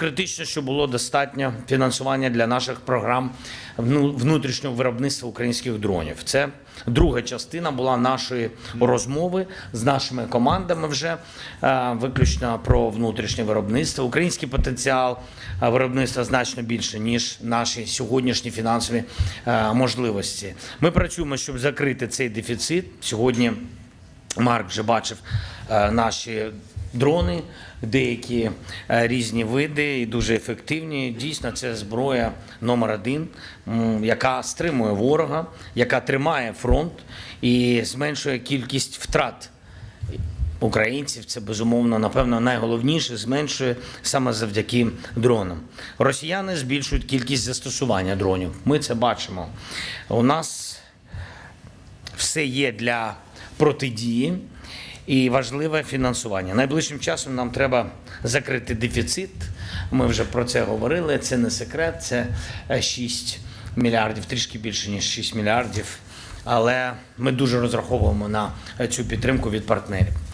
критично, щоб було достатньо фінансування для наших програм внутрішнього виробництва українських дронів. Це друга частина була нашої розмови з нашими командами вже е, виключно про внутрішнє виробництво. Український потенціал е, виробництва значно більше ніж наші сьогоднішні фінансові е, можливості. Ми працюємо, щоб закрити цей дефіцит сьогодні. Марк вже бачив наші дрони, деякі е, різні види і дуже ефективні. Дійсно, це зброя номер один, яка стримує ворога, яка тримає фронт і зменшує кількість втрат українців. Це безумовно, напевно, найголовніше зменшує саме завдяки дронам. Росіяни збільшують кількість застосування дронів. Ми це бачимо. У нас все є для протидії і важливе фінансування. Найближчим часом нам треба закрити дефіцит. Ми вже про це говорили. Це не секрет, це е, 6 мільярдів, трішки більше ніж 6 мільярдів. Але ми дуже розраховуємо на цю підтримку від партнерів.